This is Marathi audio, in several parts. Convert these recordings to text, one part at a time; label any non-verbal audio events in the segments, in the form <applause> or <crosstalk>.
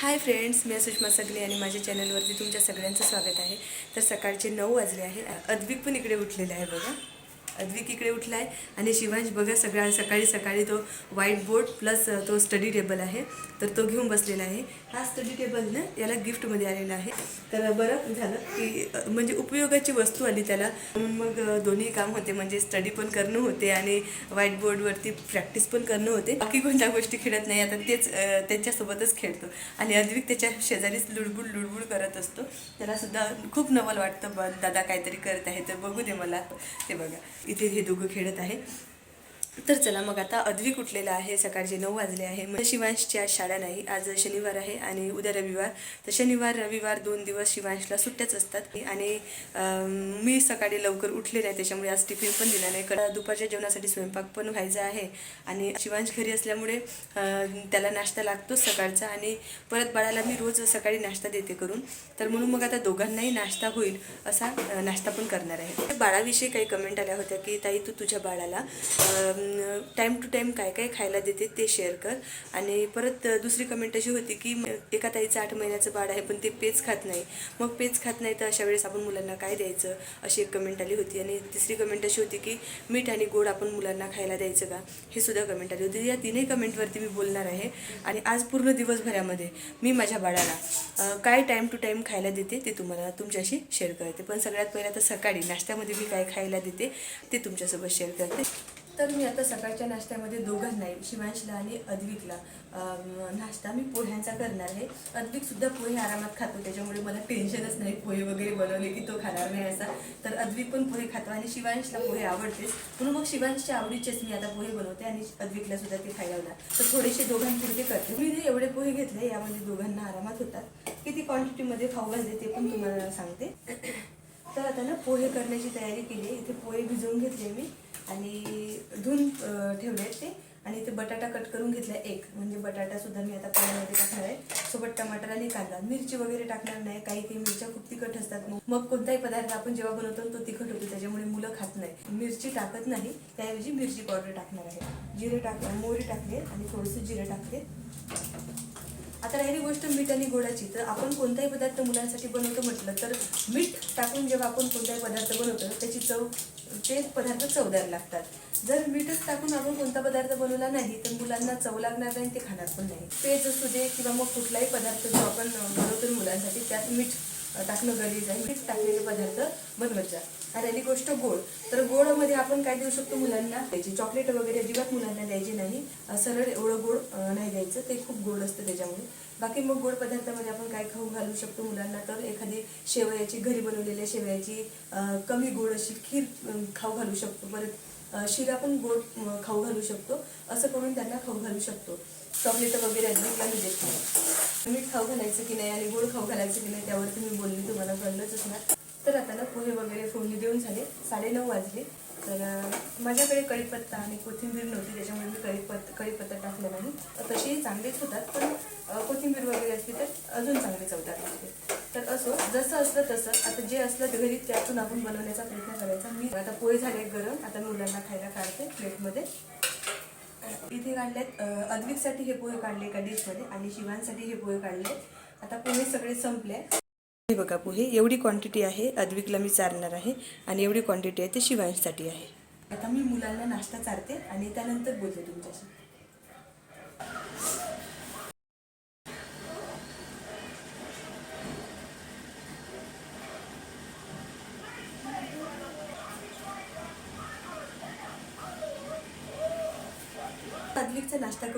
हाय फ्रेंड्स मी सुषमा सगळे आणि माझ्या चॅनलवरती तुमच्या सगळ्यांचं स्वागत आहे. तर सकाळचे नऊ वाजले आहे. अद्विक पण इकडे उठलेले आहे बघा. अद्विक इकडे उठला आहे आणि शिवांश बघा सगळ्या सकाळी सकाळी तो व्हाईट बोर्ड प्लस तो स्टडी टेबल आहे. तर तो घेऊन बसलेला आहे. हा स्टडी टेबल ना याला गिफ्टमध्ये आलेला आहे. तर बरं झालं की म्हणजे उपयोगाची वस्तू आली त्याला. म्हणून मग दोन्ही काम होते. म्हणजे स्टडी पण करणं होते आणि व्हाईट बोर्डवरती प्रॅक्टिस पण करणं होते. बाकी कोणत्या गोष्टी खेळत नाही. आता तेच त्याच्यासोबतच त्यांच्यासोबतच खेळतो. आणि अद्विक त्याच्या शेजारीच लुडबुड लुडबुड करत असतो. त्याला सुद्धा खूप नवल वाटतं. दादा काहीतरी करत आहे तर बघू दे मला. ते बघा. इथे हे दोघं खेळत आहे तर चला मग आता अद्विक उठलेला आहे सकाळचे नऊ वाजले आहे. मग शिवांशची आज शाळा नाही आज शनिवार आहे आणि उद्या रविवार. तर शनिवार रविवार दोन दिवस शिवांशला सुट्ट्याच असतात. आणि मी सकाळी लवकर उठले नाही त्याच्यामुळे आज टिफिन पण दिला नाही. कारण दुपारच्या जेवणासाठी स्वयंपाक पण व्हायचा आहे. आणि शिवांश घरी असल्यामुळे त्याला नाश्ता लागतोच सकाळचा आणि परत बाळाला मी रोज सकाळी नाश्ता देते करून. तर म्हणून मग आता दोघांनाही नाश्ता होईल असा नाश्ता पण करणार आहे. बाळाविषयी काही कमेंट आल्या होत्या की ताई तू तुझ्या बाळाला टाईम टू टाईम काय काय खायला देते ते शेअर कर. आणि परत दुसरी कमेंट अशी होती की एका ताईचं आठ महिन्याचं बाळ आहे पण ते पेज खात नाही. मग पेज खात नाही तर अशा वेळेस आपण मुलांना काय द्यायचं? अशी एक कमेंट आली होती. आणि तिसरी कमेंट अशी होती की मीठ आणि गोड आपण मुलांना खायला द्यायचं का? हे सुद्धा कमेंट आली होती. या तीनही कमेंटवरती मी बोलणार आहे. आणि आज पूर्ण दिवसभरामध्ये मी माझ्या बाळाला काय टाईम टू टाईम खायला देते ते तुम्हाला तुमच्याशी शेअर करते. पण सगळ्यात पहिला तर सकाळी नाश्त्यामध्ये मी काय खायला देते ते तुमच्यासोबत शेअर करते. तर मी आता सकाळच्या नाश्त्यामध्ये दोघांनाही शिवांशला आणि अद्विकला. नाश्ता मी पोह्यांचा करणार आहे. अद्विकसुद्धा पोहे आरामात खातो त्याच्यामुळे मला टेन्शनच नाही. पोहे वगैरे बनवले की तो खाणार नाही असा. तर अद्विक पण पोहे खातो आणि शिवांशला पोहे आवडतेच. म्हणून मग शिवांशच्या आवडीचेच मी आता पोहे बनवते आणि अद्विकला सुद्धा ते खायला. होणार तर थोडेसे दोघांपुरते करते. मी जे एवढे पोहे घेतले यामध्ये दोघांना आरामात होतात. किती क्वांटिटीमध्ये खाऊ घालते ते पण तुम्हाला सांगते. तर आता ना पोहे करण्याची तयारी केली इथे पोहे भिजवून घेतले मी. आणि धुवून ठेवले आहेत ते. आणि ते बटाटा कट करून घेतला एक. म्हणजे बटाटा सुद्धा मी आता पाण्यामध्ये टाकणार आहे. सोबत टमाटर आणि कांदा. मिरची वगैरे टाकणार नाही. काही काही मिरच्या खूप तिखट असतात. मग मग कोणताही पदार्थ आपण जेव्हा बनवतो तो तिखट होतो. त्याच्यामुळे मुलं खात नाही. मिरची टाकत नाही. त्याऐवजी मिरची पावडर टाकणार आहे. जिरे टाक मोहरी टाकले आणि थोडंसं जिरे टाकले. आता राहिली गोष्ट मीठ आणि गोडाची. तर आपण कोणताही पदार्थ मुलांसाठी बनवतो म्हटलं तर मीठ टाकून जेव्हा आपण कोणताही पदार्थ बनवतो त्याची चव ते पदार्थ चवदार लागतात. जर मीठच टाकून आपण कोणता पदार्थ बनवला नाही तर मुलांना चव लागणार नाही ते खाणार पण नाही. पेज असू दे किंवा मग कुठलाही पदार्थ जो आपण बनवतो मुलांसाठी त्यात मीठ टाकणं गरजेचं आहे. मीठ टाकलेले पदार्थ बनवत जा. राहिली गोष्ट गोड. तर गोडमध्ये आपण काय देऊ शकतो मुलांना? द्यायची चॉकलेट वगैरे अजिबात मुलांना द्यायची नाही. सरळ एवढं गोड नाही द्यायचं. ते खूप गोड असतं त्याच्यामुळे. बाकी मग गोड पदार्थामध्ये आपण काय खाऊ घालू शकतो मुलांना? तर एखादी शेवयाची घरी बनवलेल्या शेवयाची कमी गोड अशी खीर खाऊ घालू शकतो. परत शिरा पण गोड खाऊ घालू शकतो. असं करून त्यांना खाऊ घालू शकतो. चॉकलेट वगैरे अजिबात नाही देत. नाही मीठ खाऊ घालायचं की नाही आणि गोड खाऊ घालायचं की नाही त्यावर तुम्ही बोलली तुम्हाला कळलंच असणार. तर आता ना पोहे वगैरे फोडणी देऊन झाले. साडेनऊ वाजले. तर माझ्याकडे कढीपत्ता आणि कोथिंबीर नव्हती त्याच्यामुळे मी कढीपत्ता कढीपत्ता टाकला नाही. तर तसेही चांगलेच होतात पण कोथिंबीर वगैरे असली तर अजून चांगले चवतात लागते तर असो जसं असलं तसं. आता जे असलं घरी त्यातून आपण बनवण्याचा प्रयत्न करायचा. मी आता पोहे झाले गरम. आता मुलांना खायला काढते प्लेटमध्ये. इथे काढलेत अद्विकसाठी हे पोहे काढले एका डिशमध्ये आणि शिवांसाठी हे पोहे काढले. आता पोहे सगळे संपले. हे बघा पोहे एवढी क्वांटिटी आहे अद्विकला मी चारणार आहे आणि एवढी क्वांटिटी आहे ते शिवांशसाठी आहे. आता मी मुलांना नाश्ता चारते आणि त्यानंतर बोलते तुमच्याशी.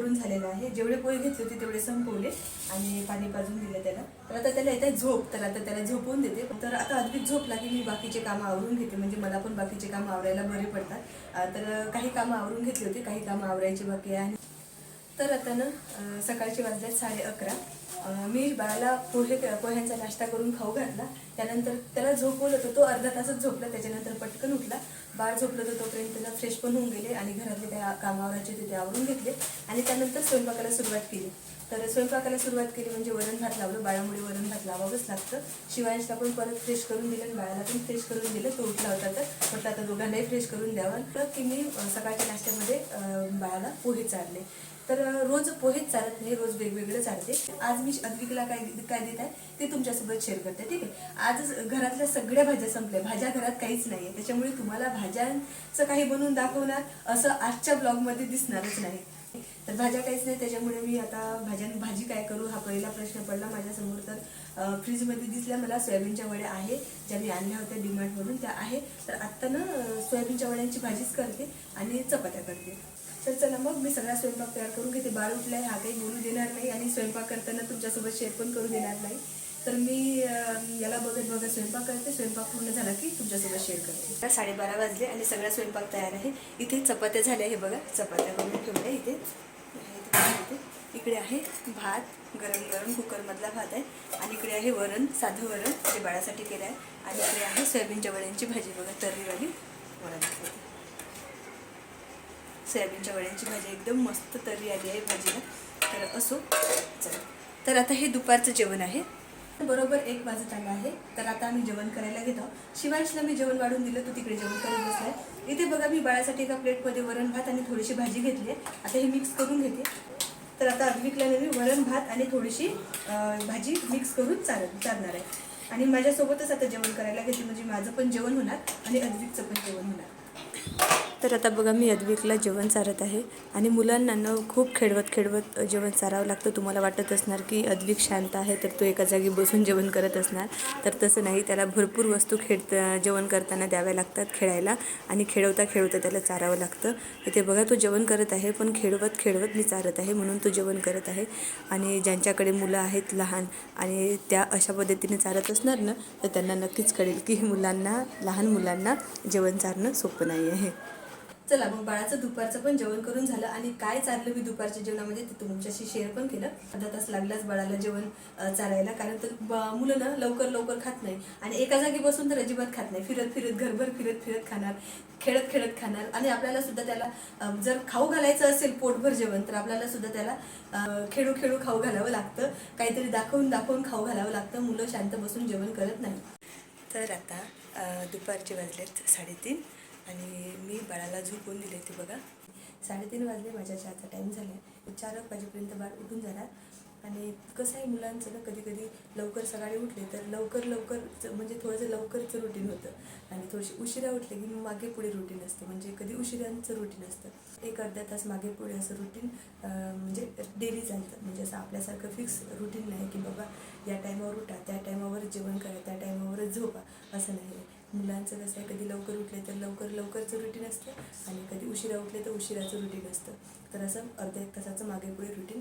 करून झालेलं आहे. जेवढे पोहे घेतले होते तेवढे संपवले आणि पाणी पाजून दिलं त्याला. तर आता त्याला येत आहे झोप. तर आता त्याला झोपवून देते. तर आता अगदी झोपला की मी बाकीचे कामं आवरून घेते. म्हणजे मला पण बाकीचे कामं आवरायला बरे पडतात. तर काही कामं आवरून घेतली होती. काही कामं आवरायची बाकी आहे. तर आता ना सकाळचे वाजल्यात साडे अकरा. मी बाळाला पोहे पोह्यांचा नाश्ता करून खाऊ घातला. त्यानंतर त्याला झोपवलं तर तो अर्धा तासच झोपला. त्याच्यानंतर पटकन उठला. बाळ झोपलं तर तोपर्यंत त्याला फ्रेश पण होऊन गेले आणि घरातले त्या कामावराचे ते ते आवरून घेतले. आणि त्यानंतर स्वयंपाकाला सुरुवात केली. तर स्वयंपाकाला सुरुवात केली म्हणजे वरण भात लावलं. बाळामुळे वरण भात लावावंच लागतं. शिवांशला पण परत फ्रेश करून दिलं आणि बाळाला पण फ्रेश करून दिलं. तो उठला होता तर. म्हटलं आता दोघांनाही फ्रेश करून द्यावं. तर की मी सकाळच्या नाश्त्यामध्ये बाळाला पोहे चालले तर रोज पोहेच चालत नाही रोज वेगवेगळं चालते. आज मी अद्विकला काय काय देत आहे ते तुमच्यासोबत शेअर करते ठीक आहे? आज घरातल्या सगळ्या भाज्या संपल्या. भाज्या घरात काहीच नाही आहे त्याच्यामुळे तुम्हाला भाज्यांचं काही बनवून दाखवणार असं आजच्या ब्लॉगमध्ये दिसणारच नाही. तर भाज्या काहीच नाही त्याच्यामुळे मी आता भाज्या भाजी काय करू हा पहिला प्रश्न पडला माझ्यासमोर. तर फ्रीजमध्ये दिसल्या मला सोयाबीनच्या वड्या आहे ज्या मी आणल्या होत्या डिमार्टमधून त्या आहे. तर आत्ता ना सोयाबीनच्या वड्यांची भाजीच करते आणि चपात्या करते. तर चला मग मी सगळा स्वयंपाक तयार करून घेते. बाळ उठलाय हा काही बोलू देणार नाही आणि स्वयंपाक करताना तुमच्यासोबत शेअर पण करू देणार नाही. तर मी याला बघत बघत स्वयंपाक करते. स्वयंपाक पूर्ण झाला की तुमच्यासोबत शेअर करते. साडेबारा वाजले आणि सगळा स्वयंपाक तयार आहे. इथे चपात्या झाल्या हे बघा. चपात्या करून ठेवल्या इथे. इकडे आहे भात गरम गरम कुकरमधला भात आहे. आणि इकडे आहे वरण साधं वरण जे बाळासाठी केलं आहे आणि इकडे आहे सोयाबीनच्या वड्यांची भाजी बघा. तर्रीवाली वरण. सोयाबीनच्या वड्यांची भाजी एकदम मस्त तरी आली आहे भाजीला. तर असो चला. तर आता हे दुपारचं जेवण आहे. बरोबर एक वाजत आला आहे. तर आता आम्ही जेवण करायला घेतो. शिवांशला मी जेवण वाढून दिलं तो तिकडे जेवण करून बसलाय. इथे बघा मी बाळासाठी एका प्लेटमध्ये वरण भात आणि थोडीशी भाजी घेतली आहे. आता हे मिक्स करून घेते. तर आता अद्विकला मी वरण भात आणि थोडीशी भाजी मिक्स करून चाल चालणार आहे. आणि माझ्यासोबतच आता जेवण करायला घेते म्हणजे माझं पण जेवण होणार आणि अद्विकचं पण जेवण होणार. तर आता बघा मी अद्विकला जेवण चारत आहे आणि मुलांना न खूप खेळवत खेळवत जेवण चारावं लागतं. तुम्हाला वाटत असणार की अद्विक शांत आहे तर तो एका जागी बसून जेवण करत असणार. तर तसं नाही त्याला भरपूर वस्तू खेळ जेवण करताना द्याव्या लागतात खेळायला आणि खेळवता खेळवता त्याला चारावं लागतं. इथे बघा तो जेवण करत आहे पण खेळवत खेळवत मी चारत आहे म्हणून तो जेवण करत आहे. आणि ज्यांच्याकडे मुलं आहेत लहान आणि त्या अशा पद्धतीने चारत असणार ना तर त्यांना नक्कीच कळेल की मुलांना लहान मुलांना जेवण चारणं सोपं नाही आहे. चला मग बाळाचं दुपारचं पण जेवण करून झालं आणि काय चाललं मी दुपारच्या जेवणामध्ये ते तुमच्याशी शेअर पण केलं. अर्धा तास लागलाच बाळाला जेवण चालायला. कारण तर मुलं ना लवकर लवकर खात नाही आणि एका जागी बसून तर अजिबात खात नाही. फिरत फिरत घरभर फिरत फिरत खाणार खेळत खेळत खाणार आणि आपल्याला सुद्धा त्याला जर खाऊ घालायचं असेल पोटभर जेवण तर आपल्याला सुद्धा त्याला खेळू खेळू खाऊ घालावं लागतं. काहीतरी दाखवून दाखवून खाऊ घालावं लागतं. मुलं शांत बसून जेवण करत नाही तर आता दुपारचे वाजलेत साडेतीन. आणि मी बाळाला झोपून दिले ते बघा. साडेतीन वाजले माझ्या चहाचा टाईम झाला. आहे चार एक वाजेपर्यंत बाळ उठून जाणार. आणि कसं आहे मुलांचं ना कधी कधी लवकर सकाळी उठले तर लवकर लवकर म्हणजे थोडंसं लवकरचं रुटीन होतं. आणि थोडीशी उशिरा उठले की मागे पुढे रुटीन असतं. म्हणजे कधी उशिरांचं रुटीन असतं. एक अर्धा तास मागे पुढे असं रुटीन म्हणजे डेली चालतं. म्हणजे असं आपल्यासारखं फिक्स रुटीन नाही की बाबा या टायमावर उठा त्या टायमावर जेवण करा त्या टायमावरच झोपा. असं नाही. मुलांचं कसं आहे कधी लवकर उठले तर लवकर लवकरचं रुटीन असतं आणि कधी उशिरा उठले तर उशिराचं रुटीन असतं. तर असं अर्ध्या एक तासाचं मागे पुढे रुटीन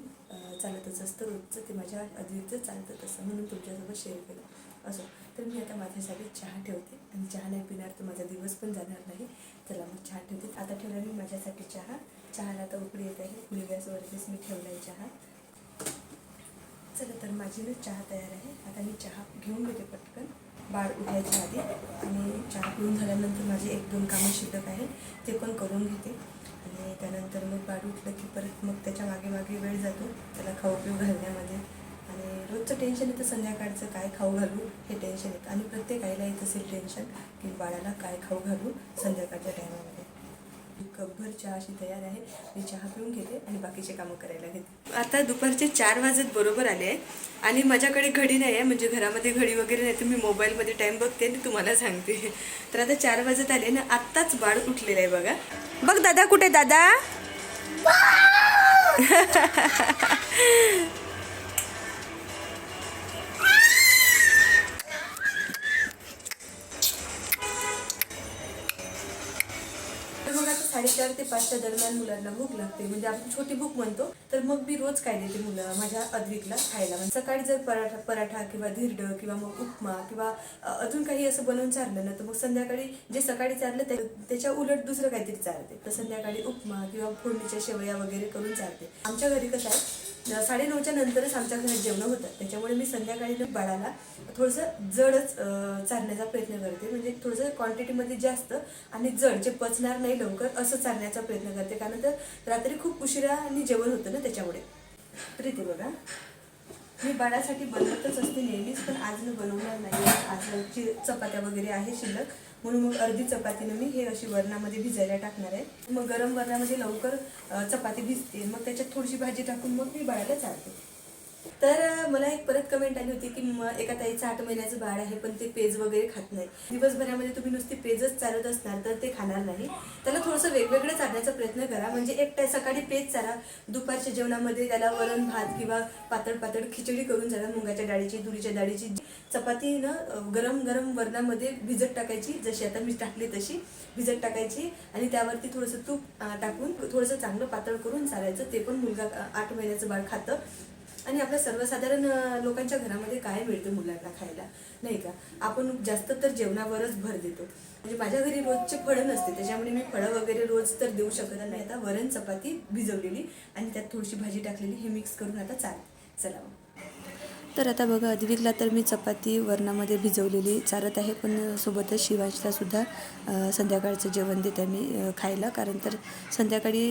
चालतच असतं. रोजचं ते माझ्या अद्विकचं चालतं तसं म्हणून तुमच्यासोबत शेअर केलं. असं. तर मी आता माझ्यासाठी चहा ठेवते. आणि चहा नाही पिणार तर माझा दिवस पण जाणार नाही. चला मग चहा ठेवते. आता ठेवला मी माझ्यासाठी चहा. चहाला आता उकळी येत आहे. फुल गॅसवरतीच मी ठेवला आहे चहा. चला तर माझी ना चहा तयार आहे. आता मी चहा घेऊन घेते पटकन. बाळ उठायच्या आधी आणि चहा पिऊन झाल्यानंतर माझे एक दोन कामं शिल्लक आहे ते पण करून घेते. आणि त्यानंतर मग बाळ उठलं की परत मग त्याच्यामागे मागे वेळ जातो त्याला खाऊ पिऊ घालण्यामध्ये. आणि रोजचं टेन्शन येतं संध्याकाळचं काय खाऊ घालू हे टेन्शन येतं. आणि प्रत्येक आईला येत असेल टेन्शन की बाळाला काय खाऊ घालू संध्याकाळच्या टायमामध्ये कपभर चहा अशी तयार आहे. मी चहा पिऊन घेते आणि बाकीचे कामं करायला घेते. आता दुपारचे चार वाजत बरोबर आले आहे. आणि माझ्याकडे घडी नाही आहे. म्हणजे घरामध्ये घडी वगैरे नाही. तर मी मोबाईलमध्ये टाईम बघते आणि तुम्हाला सांगते. तर आता चार वाजत आले ना आत्ताच बाळ उठलेलं आहे बघा. बघ दादा कुठे दादा? <laughs> साडेचार ते पाचच्या दरम्यान मुलांना भूक लागते. म्हणजे आपण छोटी भूक म्हणतो तर मग मी रोज काय देते मुलं माझ्या अद्विकला खायला? म्हणजे सकाळी जर पराठा पराठा किंवा धिरड किंवा मग उपमा किंवा अजून काही असं बनवून चारलं ना तर मग संध्याकाळी जे सकाळी चारलं ते त्याच्या उलट दुसरं काहीतरी चालते. तर संध्याकाळी उपमा किंवा फोडणीच्या शेवया वगैरे करून चालते. आमच्या घरी कसं आहे साडेनऊच्या नंतरच आमच्या घरात जेवणं होतात त्याच्यामुळे मी संध्याकाळी बाळाला थोडंसं जडच चालण्याचा चारण्याचा प्रयत्न करते. म्हणजे थोडंसं क्वांटिटीमध्ये जास्त आणि जड जे पचणार नाही लवकर असं चारण्याचा प्रयत्न करते. कारण तर रात्री खूप उशिरा आणि जेवण होतं ना त्याच्यामुळे. प्रीती बघा. मी बाळासाठी बनवतच असते नेहमीच पण आज मी बनवणार नाही. आज चपात्या वगैरे आहे शिल्लक म्हणून मग अर्धी चपातीनं मी हे अशी वरणामध्ये भिजायला टाकणार आहे. मग गरम वरणामध्ये लवकर चपाती भिजते. मग त्याच्यात थोडीशी भाजी टाकून मग मी बाळाला चालते. तर मला एक परत कमेंट आली होती की एका ताईचं आठ महिन्याचं बाळ आहे पण ते पेज वगैरे खात नाही. दिवसभरामध्ये तुम्ही नुसती पेजच चालत असणार तर ते खाणार नाही. त्याला थोडंसं वेगवेगळं चालण्याचा प्रयत्न करा. म्हणजे एक सकाळी पेज चारा दुपारच्या जेवणामध्ये त्याला वरण भात किंवा पातळ पातळ खिचडी करून झाला मुगाच्या डाळीची दुरीच्या डाळीची. चपाती न गरम गरम वरणामध्ये भिजत टाकायची. जशी आता मी टाकली तशी भिजत टाकायची. आणि त्यावरती थोडंसं तूप टाकून थोडंसं चांगलं पातळ करून चालायचं. ते पण मुलगा आठ महिन्याचं बाळ खातं. आणि आपल्या सर्वसाधारण लोकांच्या घरामध्ये काय मिळतं मुलांना खायला? नाही का? आपण जास्त तर जेवणावरच भर देतो. म्हणजे माझ्या घरी रोजचे फळं नसते त्याच्यामुळे मी फळं वगैरे रोज तर देऊ शकत नाही. आता वरण चपाती भिजवलेली आणि त्यात थोडीशी भाजी टाकलेली हे मिक्स करून आता चालते. चला मग. तर आता बघा अद्विकला तर मी चपाती वरणामध्ये भिजवलेली चारत आहे पण सोबतच शिवांशला सुद्धा अ, संध्याकाळचं जेवण देते मी खायला. कारण तर संध्याकाळी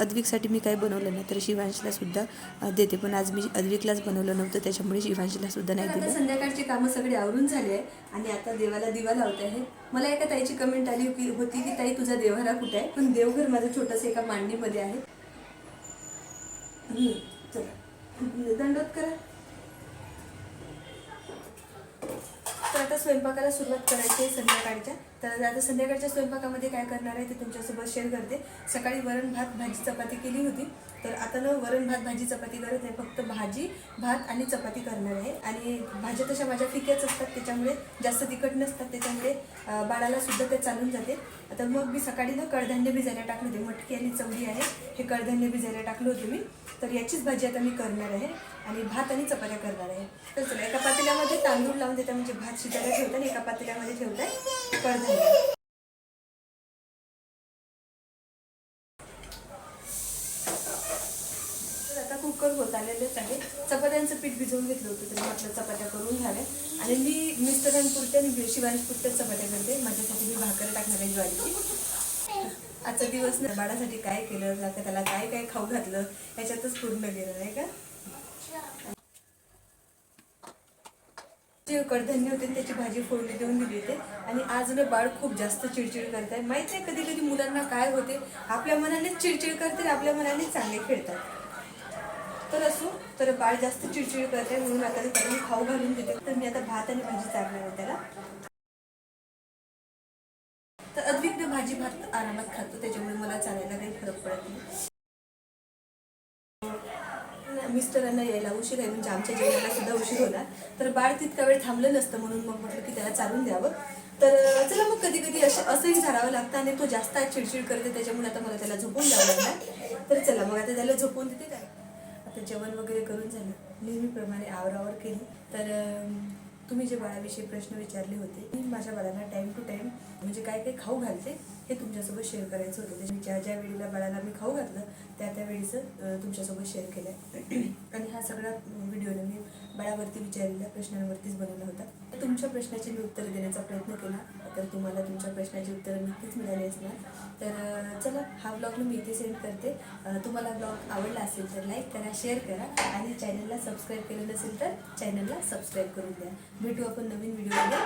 अद्विकसाठी मी काही बनवलं नाही तर शिवांशला सुद्धा अ, देते. पण आज मी अद्विकलाच बनवलं नव्हतं त्याच्यामुळे शिवांशला सुद्धा नाही दिलं. संध्याकाळची कामं सगळी आवरून झाली आहे आणि आता देवाला दिवा लावते आहे. मला एका ताईची कमेंट आली की होती की ताई तुझा देवारा कुठे आहे? पण देवघर माझं छोटंसं एका मांडणीमध्ये आहे. चला. दंडोत करा. तर आता स्वयंपाकाला सुरुवात करायची आहे संध्याकाळच्या. तर आता संध्याकाळच्या स्वयंपाकामध्ये काय करणार आहे ते तुमच्यासोबत शेअर करते. सकाळी वरण भात भाजी चपाती केली होती. तर आता ना वरण भात भाजी चपाती करत नाही फक्त भाजी भात आणि चपाती करणार आहे. आणि भाज्या तशा माझ्या फिक्याच असतात त्याच्यामुळे जास्त तिखट नसतात. त्याच्यामुळे बाळाला सुद्धा ते चालून जाते. आता मग मी सकाळी ना कडधान्य भिजायला टाकले होते. मटकी आणि चवडी आहे. हे कडधान्य भिजायला टाकलं होतं मी. तर याचीच भाजी आता मी करणार आहे. आणि भात आणि चपात्या करणार आहे. तर चला एका पातेल्यामध्ये तांदूळ लावून देता. म्हणजे भात शिजायला ठेवतात आणि एका पातेल्यामध्ये ठेवतात कडधान्य आता कुकर होत आलेलेच आहे चपात्यांचं पीठ भिजवून घेतलं होतं तर म्हटलं चपात्या करून घ्याव्या. आणि मी मिस्टरांपुरते आणि शिवांपुरत्याच चपात्या करते माझ्यासाठी मी भाकर टाकणार आहे ज्वारीची. आजचा दिवस ना बाळासाठी काय केलं त्याला काय काय खाऊ घातलं याच्यातच पूर्ण गेलं नाही का? जे कडधान्य होते त्याची भाजी फोडणी देऊन दिली होते. आणि आज ना बाळ खूप जास्त चिडचिड करत आहे. माहीत आहे कधी कधी मुलांना काय होते. आपल्या मनानेच चिडचिड करते आपल्या मनाने चांगले खेळतात. तर असो तर बाळ जास्त चिडचिड करते म्हणून आता त्याला मी खाऊ घालून देते. तर मी आता भात आणि भाजी चालणार आहे त्याला. तर अद्विग्न भाजी भात आरामात खातो त्याच्यामुळे मला चालायला काही फरक पडत नाही. मिस्टरांना यायला उशीर आहे म्हणजे आमच्या जेवणाला सुद्धा उशीर होणार. तर बाळ तितका वेळ थांबलं नसतं म्हणून मग म्हटलं की त्याला चालून द्यावं. तर चला मग कधी कधी असं असंही झाडावं लागतं आणि तो जास्त चिडचिड करते त्याच्यामुळे आता मला त्याला झोपून द्यावं लागणार. तर चला मग आता त्याला झोपून देते. काय आता जेवण वगैरे करून झालं. नेहमीप्रमाणे आवरावर केली. तर तुम्ही जे बाळाविषयी प्रश्न विचारले होते मी माझ्या बाळाला टाईम टू टाईम म्हणजे काय काय खाऊ घालते हे तुमच्यासोबत शेअर करायचं होतं. त्याच्या ज्या ज्या वेळेला बाळाला मी खाऊ घातलं त्या त्या वेळीचं तुमच्यासोबत शेअर केलं आहे आणि हा सगळा व्हिडिओने मी बाळावरती विचारलेल्या प्रश्नांवरतीच बनवला होता. तुमच्या प्रश्नाची मी उत्तर देण्याचा प्रयत्न केला. तर तुम्हाला तुमच्या प्रश्नाची उत्तरं नक्कीच मिळाली असणार. तर चला हा ब्लॉग मी इथे सेंड करते. तुम्हाला ब्लॉग आवडला असेल तर लाईक करा शेअर करा आणि चॅनलला सबस्क्राईब केलं नसेल तर चॅनलला सबस्क्राईब करून द्या. भेटू आपण नवीन व्हिडिओमध्ये